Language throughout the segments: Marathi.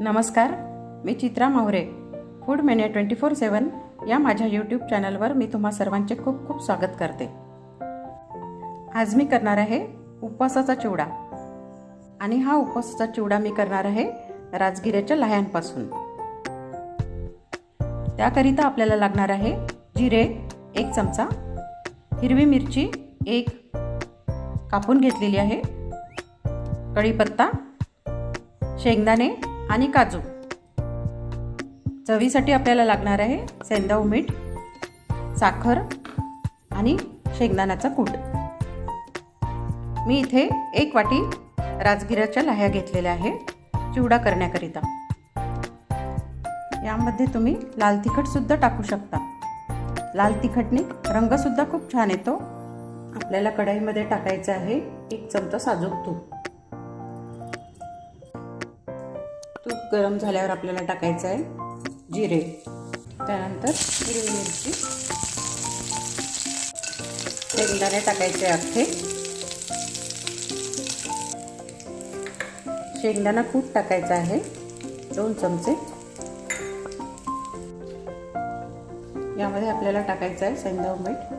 नमस्कार मी Chitra Mahure food menu twenty four seven या माझ्या यूट्यूब चॅनलवर मी तुम्हा सर्वांचे खूप खूप स्वागत करते. आज मी करणार आहे उपवासाचा चिवडा. आणि हा उपवासाचा चिवडा मी करणार आहे राजगिऱ्याच्या लह्यांपासून. त्याकरिता आपल्याला लागणार आहे जिरे एक चमचा हिरवी मिरची एक कापून घेतलेली आहे कढीपत्ता शेंगदाणे आणि काजू. चवीसाठी आपल्याला लागणार आहे सेंदा मीठ साखर आणि शेंगदाण्याचा कूट. मी इथे एक वाटी राजगिऱ्याच्या लाह्या घेतलेल्या आहे चिवडा करण्याकरिता. यामध्ये तुम्ही लाल तिखटसुद्धा टाकू शकता. लाल तिखटने रंगसुद्धा खूप छान येतो. आपल्याला कढईमध्ये टाकायचं आहे एक चमचा साजूक तूप. तूप गरम झाल्यावर आपल्याला टाकायचं आहे जिरे. त्यानंतर हिरवी मिरची. शेंगदाणे टाकायचे अख्खे. शेंगदाणा कूट टाकायचा आहे. दोन चमचे. यामध्ये आपल्याला टाकायचं आहे सेंदव मीठ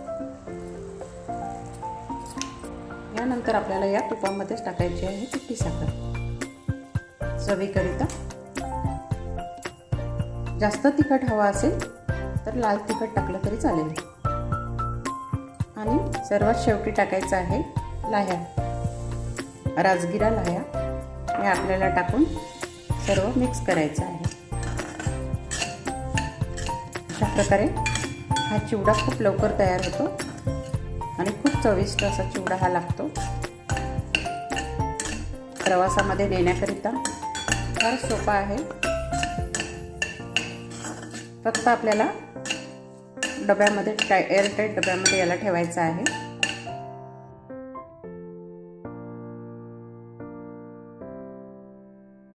यानंतर आपल्याला या तुपामध्येच टाकायची आहे पिठी साखर. चवीकरिता. जास्त तिखट हवा असेल तर लाल तिखट टाकलं तरी चालेल. आणि सर्वात शेवटी टाकायचं आहे लाह्या. राजगिरा लाह्या हे आपल्याला टाकून सर्व मिक्स करायचं आहे. अशा प्रकारे हा चिवडा खूप लवकर तयार होतो आणि खूप चविष्ट असा चिवडा हा लागतो. प्रवासामध्ये नेण्याकरिता फार सोपा आहे. फक्त आपल्याला डब्यामध्ये टाय एअरटाईट डब्यामध्ये याला ठेवायचं आहे.